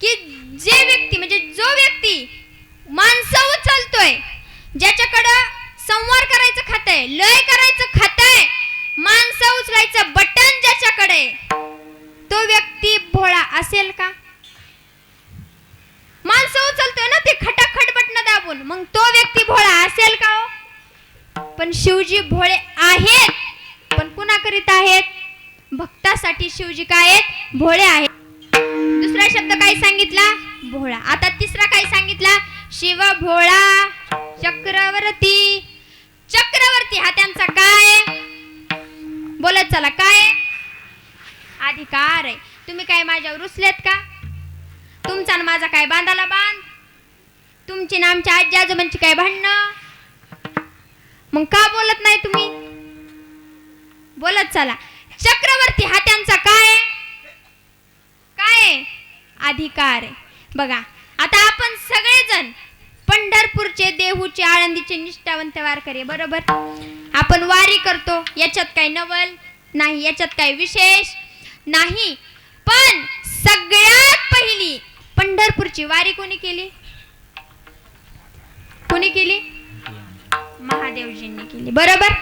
की जे व्यक्ती म्हणजे जो व्यक्ती माणसं उचलतोय ज्याच्याकडं संवार करायचं खात आहे लय करायचं खात आहे माणसं उचलायचं बटन ज्याच्याकडे तो व्यक्ती भोळा असेल का? माणसं उचलतोय ना ते खटाखट बटन दाबून मग तो व्यक्ती भोळा असेल का हो? पण शिवजी भोळे आहेत पण कुणाकरीत आहेत? भक्तासाठी शिवजी काय आहेत? भोळे आहेत. शब्द काय सांगितला? भोळा. आता तिसरा काय सांगितला? शिव भोळा. चक्रवर्ती. चक्रवर्ती हा त्यांचा काय? बोलत चला काय? अधिकार आहे. तुम्ही काय माझ्यावर रुसलेत का? तुमचा आणि माझा काय बांधाला बांध? तुमची ना आमच्या आजी आजोबांची काय भांडणं? मग का बोलत नाही तुम्ही? बोलत चला. चक्रवर्ती हा त्यांचा अधिकार आहे. बघा आता आपण सगळेजण पंढरपूरचे देहूचे आळंदीचे निष्ठावंत वारकरी बरोबर? आपण वारी करतो याच्यात काही नवल नाही याच्यात काही विशेष नाही. पण सगळ्यात पहिली पंढरपूरची वारी कोणी केली? कोणी केली? महादेवजींनी केली बरोबर?